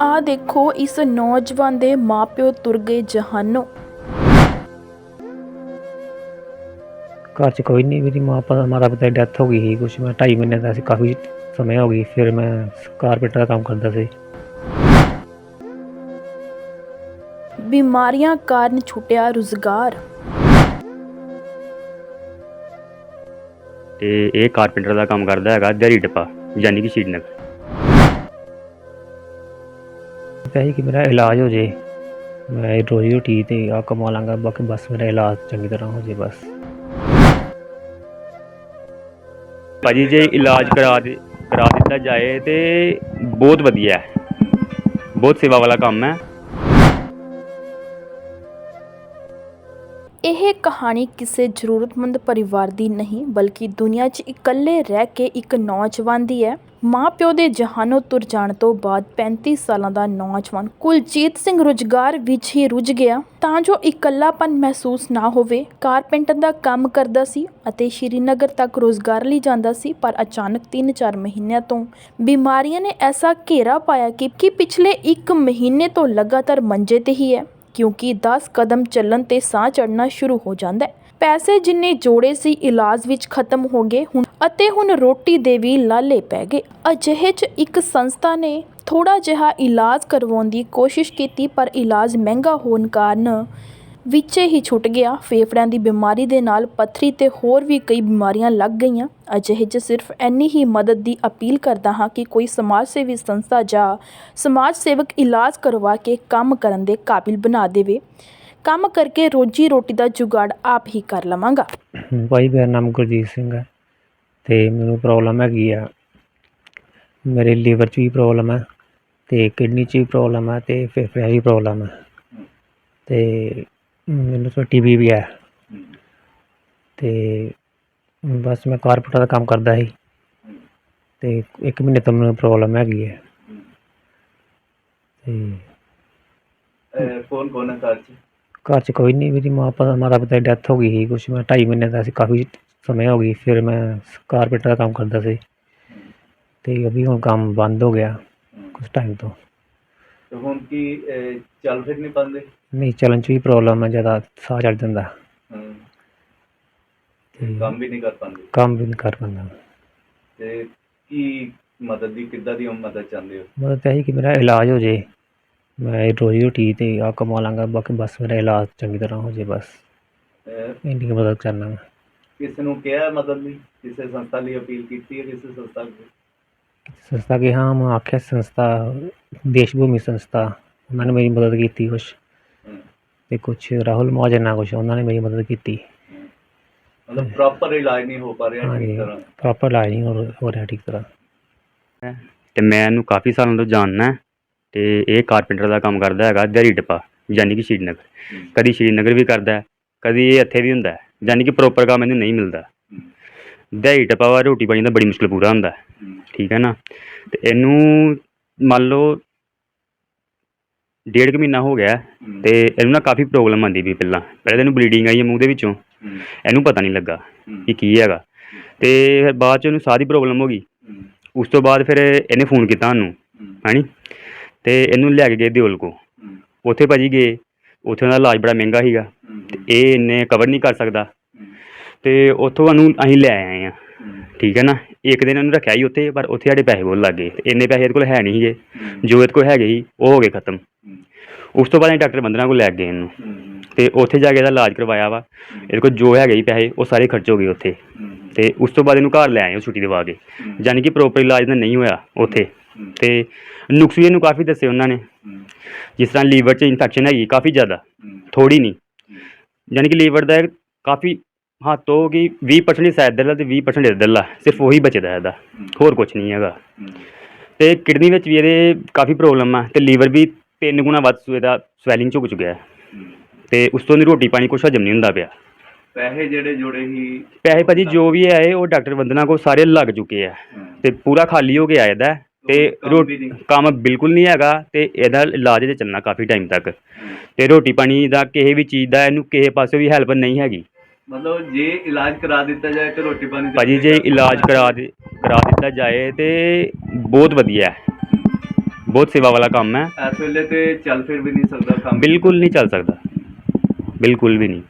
ਆ ਦੇਖੋ ਇਸ ਨੌਜਵਾਨ ਦੇ ਮਾਪਿਓ ਤੁਰ ਗਏ ਜਹਾਨੋਂ। ਘਰ 'ਚ ਕੋਈ ਨਹੀਂ ਮੇਰੀ ਮਾਂ ਪਾ ਮਾਤਾ ਪਿਤਾ ਦੀ ਡੈਥ ਹੋ ਗਈ ਸੀ ਕੁਛ ਮੈਂ 2.5 ਮਹੀਨੇ ਦਾ ਸੀ ਕਾਫੀ ਸਮੇਂ ਹੋ ਗਈ ਫਿਰ ਮੈਂ ਕਾਰਪੈਂਟਰ ਦਾ ਕੰਮ ਕਰਦਾ ਸੀ। ਬਿਮਾਰੀਆਂ ਕਾਰਨ ਛੁੱਟਿਆ ਰੁਜ਼ਗਾਰ। ਤੇ ਇਹ ਕਾਰਪੈਂਟਰ ਦਾ ਕੰਮ ਕਰਦਾ ਹੈਗਾ ਦਿਹਾੜੀ ਟੱਪਾ ਯਾਨੀ ਕਿ ਸ਼੍ਰੀਨਗਰ ਕਹੀ ਕਿ ਮੇਰਾ ਇਲਾਜ ਹੋ ਜੇ। ਮੈਂ ਰੋਜੀ ਰੋਟੀ ਤੇ ਆ ਕਮਾ ਲਾਂਗਾ, ਬਾਕੀ ਬਸ ਮੇਰਾ ਇਲਾਜ ਚੰਗੀ ਤਰ੍ਹਾਂ ਹੋ ਜੇ ਬਸ। ਭਾਜੀ, ਜੇ ਇਲਾਜ ਕਰਾ ਦੇ, ਕਰਾ ਦਿੱਤਾ ਜਾਏ ਤੇ ਬਹੁਤ ਵਧੀਆ ਹੈ। ਬਹੁਤ ਸੇਵਾ ਵਾਲਾ ਕੰਮ ਹੈ। ਇਹ ਕਹਾਣੀ ਕਿਸੇ ਜ਼ਰੂਰਤਮੰਦ ਪਰਿਵਾਰ ਦੀ ਨਹੀਂ, ਬਲਕਿ ਦੁਨੀਆ 'ਚ ਇਕੱਲੇ ਰਹਿ ਕੇ ਇੱਕ ਨੌਜਵਾਨ ਦੀ ਹੈ। ਮਾਂ-ਪਿਓ ਦੇ ਜਹਾਨੋਂ ਤੁਰ ਜਾਣ ਤੋਂ ਬਾਅਦ 35 ਸਾਲਾਂ ਦਾ ਨੌਜਵਾਨ ਕੁਲਜੀਤ ਸਿੰਘ ਰੁਜ਼ਗਾਰ ਵਿੱਚ ਹੀ ਰੁੱਝ ਗਿਆ। ਤਾਂ ਜੋ ਇਕੱਲਾਪਨ ਮਹਿਸੂਸ ਨਾ ਹੋਵੇ, ਕਾਰਪੈਂਟਰ ਦਾ ਕੰਮ ਕਰਦਾ ਸੀ ਅਤੇ ਸ਼੍ਰੀਨਗਰ ਤੱਕ ਰੁਜ਼ਗਾਰ ਲਈ ਜਾਂਦਾ ਸੀ, ਪਰ ਅਚਾਨਕ 3-4 ਮਹੀਨਿਆਂ ਤੋਂ ਬਿਮਾਰੀਆਂ ਨੇ ਐਸਾ ਘੇਰਾ ਪਾਇਆ ਕਿ ਕਿ ਪਿਛਲੇ 1 ਮਹੀਨੇ ਤੋਂ ਲਗਾਤਾਰ ਮੰਜੇ ਤੇ ਹੀ ਹੈ। ਕਿਉਂਕਿ 10 ਕਦਮ ਚੱਲਣ ਤੇ ਸਾਹ ਚੜਨਾ ਸ਼ੁਰੂ ਹੋ ਜਾਂਦਾ ਹੈ। ਪੈਸੇ ਜਿੰਨੇ ਜੋੜੇ ਸੀ, ਇਲਾਜ ਵਿੱਚ ਖਤਮ ਹੋ ਗਏ ਹੁਣ, ਅਤੇ ਹੁਣ ਰੋਟੀ ਦੇ ਵੀ ਲਾਲੇ ਪੈ ਗਏ। ਅਜਿਹੇ 'ਚ ਇੱਕ ਸੰਸਥਾ ਨੇ ਥੋੜਾ ਜਿਹਾ ਇਲਾਜ ਕਰਵਾਉਣ ਦੀ ਕੋਸ਼ਿਸ਼ ਕੀਤੀ, ਪਰ ਇਲਾਜ ਮਹਿੰਗਾ ਹੋਣ ਕਾਰਨ ਵਿੱਚ ਹੀ ਛੁੱਟ ਗਿਆ। ਫੇਫੜਿਆਂ ਦੀ ਬਿਮਾਰੀ ਦੇ ਨਾਲ ਪੱਥਰੀ ਤੇ ਹੋਰ ਵੀ ਕਈ ਬਿਮਾਰੀਆਂ ਲੱਗ ਗਈਆਂ। ਅਜਿਹੇ 'ਚ ਸਿਰਫ ਇੰਨੀ ਹੀ ਮਦਦ ਦੀ ਅਪੀਲ ਕਰਦਾ ਹਾਂ ਕਿ ਕੋਈ ਸਮਾਜ ਸੇਵੀ ਸੰਸਥਾ ਜਾਂ ਸਮਾਜ ਸੇਵਕ ਇਲਾਜ ਕਰਵਾ ਕੇ ਕੰਮ ਕਰਨ ਦੇ ਕਾਬਿਲ ਬਣਾ ਦੇਵੇ। ਕੰਮ ਕਰਕੇ ਰੋਜੀ ਰੋਟੀ ਦਾ ਜੁਗਾੜ ਆਪ ਹੀ ਕਰ ਲਵਾਂਗਾ। ਭਾਈ, ਮੇਰਾ ਨਾਮ ਗੁਰਜੀਤ ਸਿੰਘ ਹੈ ਤੇ ਮੈਨੂੰ ਪ੍ਰੋਬਲਮ ਹੈਗੀ ਆ। ਮੇਰੇ ਲੀਵਰ 'ਚ ਵੀ ਪ੍ਰੋਬਲਮ ਹੈ ਤੇ ਕਿਡਨੀ 'ਚ ਵੀ ਪ੍ਰੋਬਲਮ ਹੈ ਤੇ ਫੇਫੜਿਆਂ 'ਚ ਵੀ ਪ੍ਰੋਬਲਮ ਹੈ ਤੇ ਮੈਨੂੰ ਤਾਂ ਵੀ ਹੈ। ਤੇ ਬਸ ਮੈਂ ਕਾਰਪੈਂਟਰ ਦਾ ਕੰਮ ਕਰਦਾ ਸੀ। ਤੇ ਇੱਕ ਮਹੀਨੇ ਤੋਂ ਮੈਨੂੰ ਪ੍ਰੋਬਲਮ ਹੈਗੀ ਹੈ। ਤੇ ਘਰ ਚ? ਘਰ 'ਚ ਕੋਈ ਨਹੀਂ ਮੇਰੀ ਮਾਂ ਪਾ ਮਾਤਾ ਪਿਤਾ ਦੀ ਡੈਥ ਹੋ ਗਈ ਸੀ ਕੁਛ ਮੈਂ 2.5 ਮਹੀਨੇ ਦਾ ਸੀ ਕਾਫੀ ਸਮੇਂ ਹੋ ਗਈ ਫਿਰ ਮੈਂ ਕਾਰਪੈਂਟਰ ਦਾ ਕੰਮ ਕਰਦਾ ਸੀ। ਤੇ ਅਭੀ ਹੁਣ ਕੰਮ ਬੰਦ ਹੋ ਗਿਆ ਕੁਛ ਟਾਈਮ ਤੋਂ। ਤੇ ਹੁਣ ਕੀ ਅਹ, ਚੱਲ ਫਿਰ ਨਹੀਂ ਪਾਉਂਦੇ? ਨਹੀਂ ਚੱਲਣ 'ਚ ਵੀ ਪ੍ਰੋਬਲਮ ਹੈ ਜ਼ਿਆਦਾ ਸਾਹ ਚੜ ਜਾਂਦਾ। ਹਮ, ਤੇ ਕੰਮ ਵੀ ਨਹੀਂ ਕਰ ਪਾਉਂਦੇ? ਕੰਮ ਵੀ ਨਹੀਂ ਕਰ ਪਾਉਂਦਾ। ਤੇ ਕੀ ਮਦਦ ਦੀ ਕਿੱਦਾਂ ਦੀ ਮਦਦ ਚਾਹੁੰਦੇ ਹੋ? ਮਤਲਬ ਤਾਂ ਇਹੀ ਕਿ ਮੇਰਾ ਇਲਾਜ ਹੋ ਜੇ। ਮੈਂ ਰੋਜੀ ਰੋਟੀ ਤੇ ਆ ਕਮਾ ਲਾਂਗਾ ਬਾਕੀ ਬਸ ਮੇਰਾ ਇਲਾਜ ਚੰਗੀ ਤਰ੍ਹਾਂ ਹੋ ਜੇ ਬਸ। ਅਹ, ਇੰਨੀ ਕੁ ਮਦਦ ਕਰਨਾ ਮੈਂ। ਕਿਸੇ ਨੂੰ ਕਿਹਾ ਹੈ ਮਦਦ ਲਈ? ਕਿਸੇ ਸੰਸਥਾ ਲਈ ਅਪੀਲ ਕੀਤੀ ਹੈ ਕਿਸੇ ਸੰਸਥਾ ਲਈ? ਸੰਸਥਾ ਕੇ ਹਾਂ ਮੈਂ ਆਖਿਆ ਸੰਸਥਾ ਦੇਸ਼ ਭੂਮੀ ਸੰਸਥਾ। ਉਹਨਾਂ ਨੇ ਮੇਰੀ ਮਦਦ ਕੀਤੀ ਕੁਛ। ਤੇ ਕੁਛ ਰਾਹੁਲ ਮਹਾਜਨ ਨਾਲ ਕੁਛ ਉਹਨਾਂ ਨੇ ਮੇਰੀ ਮਦਦ ਕੀਤੀ। ਮਤਲਬ ਪ੍ਰੋਪਰ ਇਲਾਜ ਨਹੀਂ ਹੋ ਪਾ ਰਿਹਾ ਹਾਂਜੀ ਠੀਕ ਤਰ੍ਹਾਂ। ਪ੍ਰੋਪਰ ਇਲਾਜ ਨਹੀਂ ਹੋ ਹੋ ਰਿਹਾ ਠੀਕ ਤਰ੍ਹਾਂ। ਤੇ ਮੈਂ ਇਹਨੂੰ ਕਾਫੀ ਸਾਲਾਂ ਤੋਂ ਜਾਣਦਾ ਹੈ ਤੇ ਇਹ ਕਾਰਪੈਂਟਰ ਦਾ ਕੰਮ ਕਰਦਾ ਹੈਗਾ ਦਿਹਾੜੀ ਟੱਪਾ ਯਾਨੀ ਕਿ ਸ਼੍ਰੀਨਗਰ। ਹਮ, ਕਦੀ ਸ਼੍ਰੀਨਗਰ ਵੀ ਕਰਦਾ ਹੈ ਕਦੀ ਇਹ ਇੱਥੇ ਵੀ ਹੁੰਦਾ ਹੈ ਯਾਨੀ ਕਿ ਪ੍ਰੋਪਰ ਕੰਮ ਇਹਨੂੰ ਨਹੀਂ ਮਿਲਦਾ। ਦਿਹਾੜੀ ਟੱਪਾ ਵਾ ਰੋਟੀ ਪਾਣੀ ਦਾ ਬੜੀ ਮੁਸ਼ਕਿਲ ਪੂਰਾ ਹੁੰਦਾ ਹੈ। ਠੀਕ ਹੈ ਨਾ? ਤੇ ਇਹਨੂੰ ਮੰਨ ਲਓ ਡੇਢ ਕੁ ਮਹੀਨਾ ਹੋ ਗਿਆ ਹੈ। ਤੇ ਇਹਨੂੰ ਨਾ ਕਾਫੀ ਪ੍ਰੋਬਲਮ ਆਉਂਦੀ ਵੀ ਪਹਿਲਾਂ। ਪਹਿਲਾਂ ਇਹਨੂੰ ਬਲੀਡਿੰਗ ਆਈ ਹੈ ਮੂੰਹ ਦੇ ਵਿੱਚੋਂ। ਇਹਨੂੰ ਪਤਾ ਨਹੀਂ ਲੱਗਾ ਕਿ ਕੀ ਹੈਗਾ। ਤੇ ਫਿਰ ਬਾਅਦ ਚ ਉਹਨੂੰ ਦੀ ਪ੍ਰੋਬਲਮ ਹੋ ਗਈ। ਉਸ ਤੋਂ ਬਾਅਦ ਫਿਰ ਇਹਨੇ ਫੋਨ ਕੀਤਾ ਸਾਨੂੰ। ਹਮ, ਹੈਨੀ? ਤੇ ਇਹਨੂੰ ਲੈ ਕੇ ਗਏ ਦਿਓਲ ਕੋ ਹਮ, ਉੱਥੇ ਭਾਜੀ ਗਏ। ਉੱਥੇ ਉਹਦਾ ਇਲਾਜ ਬੜਾ ਮਹਿੰਗਾ ਸੀਗਾ। ਤੇ ਇਹ ਇੰਨੇ ਕਵਰ ਨਹੀਂ ਕਰ ਸਕਦਾ। ਹਮ, ਤੇ ਉੱਥੋਂ ਉਹਨੂੰ ਅਸੀਂ ਲੈ ਆਏ ਆ। ਠੀਕ ਹੈ ਨਾ? ਇੱਕ ਦਿਨ ਉਹਨੂੰ ਰੱਖਿਆ ਹੀ ਉੱਥੇ ਪਰ ਉੱਥੇ ਸਾਡੇ ਪੈਸੇ ਬਹੁਤ ਲੱਗ ਗਏ। ਤੇ ਇੰਨੇ ਪੈਸੇ ਇਹਦੇ ਕੋਲ ਹੈ ਨਹੀਂ ਸੀਗੇ। ਜੋ ਇਹਦੇ ਕੋਲ ਹੈਗੇ ਸੀ ਉਹ ਹੋ ਗਏ ਖਤਮ। ਉਸ ਤੋਂ ਬਾਅਦ ਅਸੀਂ ਡਾਕਟਰ ਬੰਦਨਾ ਕੋਲ ਲੈ ਗਏ ਇਹਨੂੰ। ਤੇ ਉੱਥੇ ਜਾ ਕੇ ਇਹਦਾ ਇਲਾਜ ਕਰਵਾਇਆ ਵਾ। ਇਹਦੇ ਕੋਲ ਜੋ ਹੈਗੇ ਸੀ ਪੈਸੇ ਉਹ ਸਾਰੇ ਖਰਚ ਹੋ ਗਏ ਉੱਥੇ। ਤੇ ਉਸ ਤੋਂ ਬਾਅਦ ਇਹਨੂੰ ਘਰ ਲੈ ਆਏ ਉਹ ਛੁੱਟੀ ਦਵਾ ਕੇ। ਯਾਨੀ ਕਿ ਪ੍ਰੋਪਰ ਇਲਾਜ ਤਾਂ ਨਹੀਂ ਹੋਇਆ ਉੱਥੇ। ਤੇ ਨੁਕਸ ਇਹਨੂੰ ਕਾਫੀ ਦੱਸੇ ਉਹਨਾਂ ਨੇ। ਜਿਸ ਤਰ੍ਹਾਂ ਲੀਵਰ 'ਚ ਇਨਫੈਕਸ਼ਨ ਹੈਗੀ ਕਾਫੀ ਜ਼ਿਆਦਾ। ਥੋੜੀ ਨਹੀਂ। ਯਾਨੀ ਕਿ ਲੀਵਰ ਦਾ ਕਾਫੀ ਹੋ ਗਈ 20% ਹੀ ਸਾਇਦ ਇੱਧਰਲਾ ਤੇ 20% ਇੱਧਰਲਾ ਸਿਰਫ ਉਹੀ ਬਚਦਾ ਇਹਦਾ ਹੋਰ ਕੁਝ ਨਹੀਂ ਹੈਗਾ। ਤੇ ਕਿਡਨੀ ਵਿੱਚ ਵੀ ਇਹਦੇ ਕਾਫੀ ਪ੍ਰੋਬਲਮ ਆ ਤੇ ਲੀਵਰ ਵੀ ਤਿੰਨ ਗੁਣਾ ਵੱਧ ਇਹਦਾ ਸਵੈਲਿੰਗ ਝੁਕ ਚੁੱਕਿਆ ਹੈ। ਤੇ ਉਸ ਤੋਂ ਦੀ ਰੋਟੀ ਪਾਣੀ ਕੁਛ ਹਜਮ ਨਹੀਂ ਹੁੰਦਾ ਪਿਆ। ਪੈਸੇ ਜਿਹੜੇ ਜੋੜੇ ਹੀ ਪੈਸੇ ਭਾਜੀ ਜੋ ਵੀ ਆਏ ਉਹ ਡਾਕਟਰ ਵੰਦਨਾ ਕੋਲ ਸਾਰੇ ਲੱਗ ਚੁੱਕੇ ਆ। ਤੇ ਪੂਰਾ ਖਾਲੀ ਹੋ ਗਿਆ ਇਹਦਾ ਤੇ ਕੰਮ ਰੋ ਵੀ ਨਹੀਂ। ਕੰਮ ਬਿਲਕੁਲ ਨਹੀਂ ਹੈਗਾ ਤੇ ਇਹਦਾ ਇਲਾਜ ਤੇ ਚੱਲਣਾ ਕਾਫੀ ਟਾਈਮ ਤੱਕ। ਤੇ ਰੋਟੀ ਪਾਣੀ ਦਾ ਕਿਸੇ ਵੀ ਚੀਜ਼ ਦਾ ਇਹਨੂੰ ਕਿਸੇ ਪਾਸੇ ਵੀ ਹੈਲਪ ਨਹੀਂ ਹੈਗੀ। ਮਤਲਬ ਜੇ ਇਲਾਜ ਕਰਾ ਦਿੱਤਾ ਜਾਏ ਤੇ ਰੋਟੀ ਪਾਣੀ ਭਾਜੀ ਜੇ ਇਲਾਜ ਕਰਾ ਦੇ ਕਰਾ ਦਿੱਤਾ ਜਾਏ ਤੇ ਬਹੁਤ ਵਧੀਆ ਹੈ ਬਹੁਤ ਸੇਵਾ ਵਾਲਾ ਕੰਮ ਹੈ ਇਸ ਵੇਲੇ ਤੇ ਚੱਲ ਫਿਰ ਵੀ ਨਹੀਂ ਸਕਦਾ ਕੰਮ ਬਿਲਕੁਲ ਨਹੀਂ ਚੱਲ ਸਕਦਾ ਬਿਲਕੁਲ ਵੀ ਨਹੀਂ